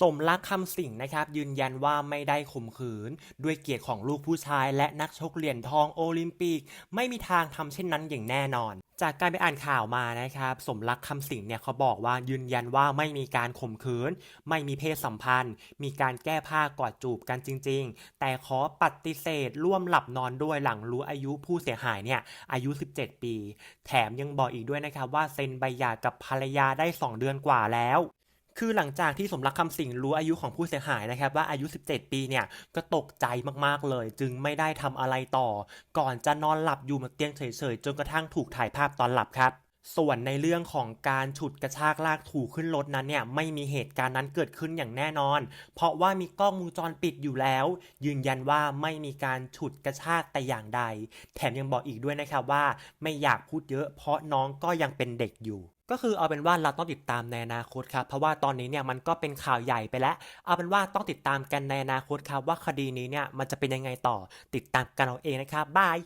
สมรักคำสิงนะครับ ยืนยันว่าไม่ได้ข่มขืน ด้วยเกียรติของลูกผู้ชาย และนักชกเหรียญทองโอลิมปิก ไม่มีทางทำเช่นนั้นอย่างแน่นอน จากการไปอ่านข่าวมานะครับ สมรักคำสิงเนี่ยเขาบอกว่ายืนยันว่าไม่มีการข่มขืน ไม่มีเพศสัมพันธ์ มีการแก้ผ้ากอดจูบกันจริง ๆ แต่ขอปฏิเสธร่วมหลับนอนด้วยหลังรู้อายุผู้เสียหายเนี่ยอายุ 17 ปี แถมยังบอกอีกด้วยนะครับว่าเซ็นใบหย่ากับภรรยาได้ 2 เดือนกว่าแล้ว คือหลังจากที่สมรักคำสิงรู้อายุของผู้เสียหายนะครับว่าอายุ 17 ปีเนี่ยก็ตกใจมากๆเลย จึงไม่ได้ทำอะไรต่อ ก่อนจะนอนหลับอยู่บนเตียงเฉยๆจนกระทั่งถูกถ่ายภาพตอนหลับครับ ส่วนในเรื่องของการฉุดกระชากลากถูขึ้นรถนั้นเนี่ยไม่มีเหตุการณ์นั้นเกิดขึ้นอย่างแน่นอน เพราะว่ามีกล้องวงจรปิดอยู่แล้ว ยืนยันว่าไม่มีการฉุดกระชากแต่อย่างใด แถมยังบอกอีกด้วยนะครับว่า ไม่อยากพูดเยอะ เพราะน้องก็ยังเป็นเด็กอยู่ก็คือเอาเป็นว่าเราต้องติดตามในอนาคตครับเพราะว่าตอนนี้เนี่ยมันก็เป็นข่าวใหญ่ไปแล้ว เอาเป็นว่าต้องติดตามกันในอนาคตครับว่าคดีนี้เนี่ยมันจะเป็นยังไงต่อติดตามกันเอาเองนะครับบาย